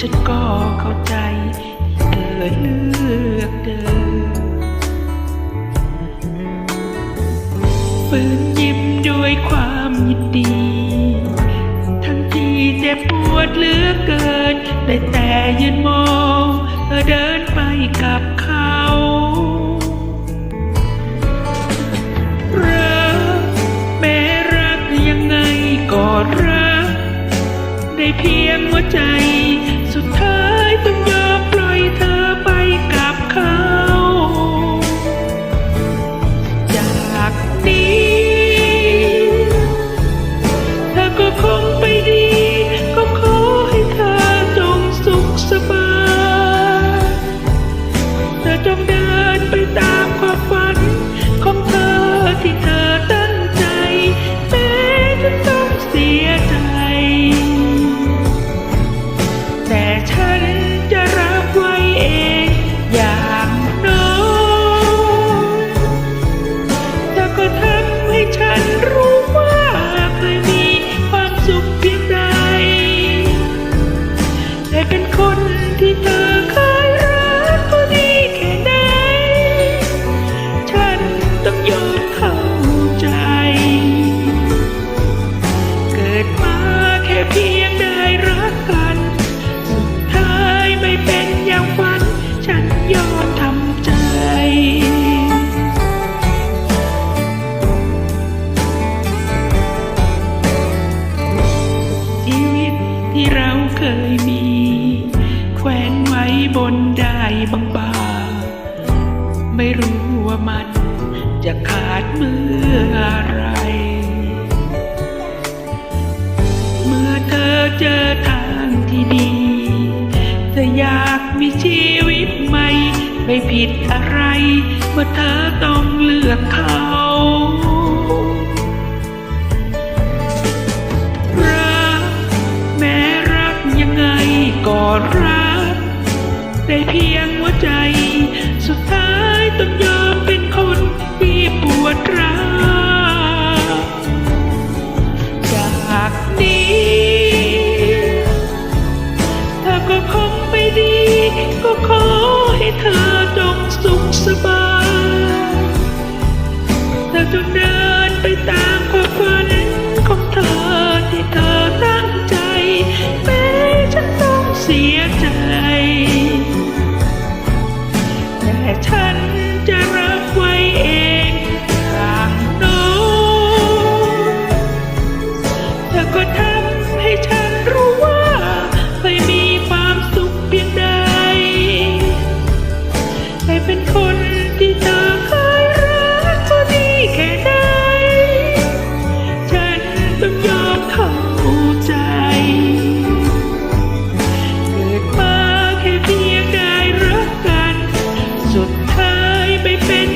ฉันก็เข้าใจเธอเลือกเดินฝืนยิ้มด้วยความยินดี ทั้งที่เจ็บปวดเหลือเกิน ได้แต่ยืนมองเธอเดินไปกับเขาก็รักได้เพียงหัวใจ ได้เป็นคนที่เธอเคยรักก็ดีแค่ไหน ฉันต้องยอมเข้าใจ เกิดมาแค่เพียงได้รักกัน สุดท้ายไม่เป็นอย่างฝัน ฉันยอมทำใจ ชีวิตที่เราเคยมี มันจะขาดเมื่อไร เมื่อเธอเจอทางที่ดีเธออยากมีชีวิตใหม่ ไม่ผิดอะไร เมื่อเธอต้องเลือกเขารักแม้รักยังไงก็รัก ได้เพียงหัวใจสุดท้าย ก็ขอให้เธอจงสุขสบายเธอจงได้ be.